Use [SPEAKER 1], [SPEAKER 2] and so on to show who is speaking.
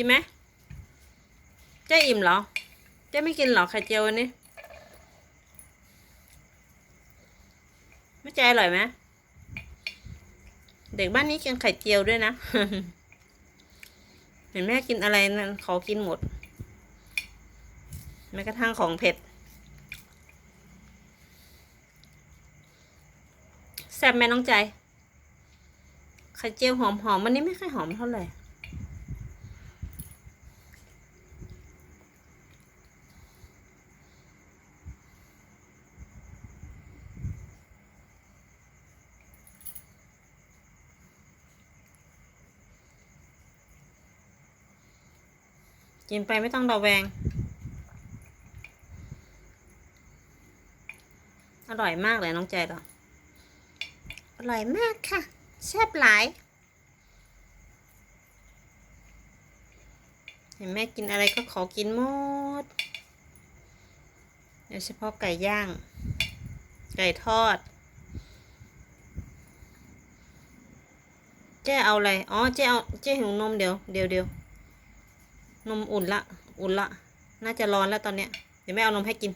[SPEAKER 1] กินไหมเจ๊อิ่มเหรอ เจ๊ไม่กินเหรอไข่เจียววันนี้ไม่ใจอร่อยไหมเด็กบ้านนี้กินไข่เจียวด้วยนะ เห็นแม่กินอะไรนั่นเขากินหมด แม้กระทั่งของเผ็ด แซ่บแม่น้องใจ ไข่เจียวหอมหอมๆวันนี้ไม่ค่อยหอมเท่าไหร่ กินไปไม่ต้องระแวง อร่อยมากเลยน้องใจเหรออร่อยมากค่ะ แซ่บหลาย เห็นแม่กินอะไรก็ขอกินหมดโดยเฉพาะไก่ย่าง ไก่ทอด เจ๊เอาอะไร อ๋อ เจ๊เอา เจ๊หิวนมเดี๋ยว เดี๋ยวเดี๋ยว นมอุ่นละ อุ่นละ น่าจะร้อนแล้วตอนเนี้ย เดี๋ยวแม่เอานมให้กิน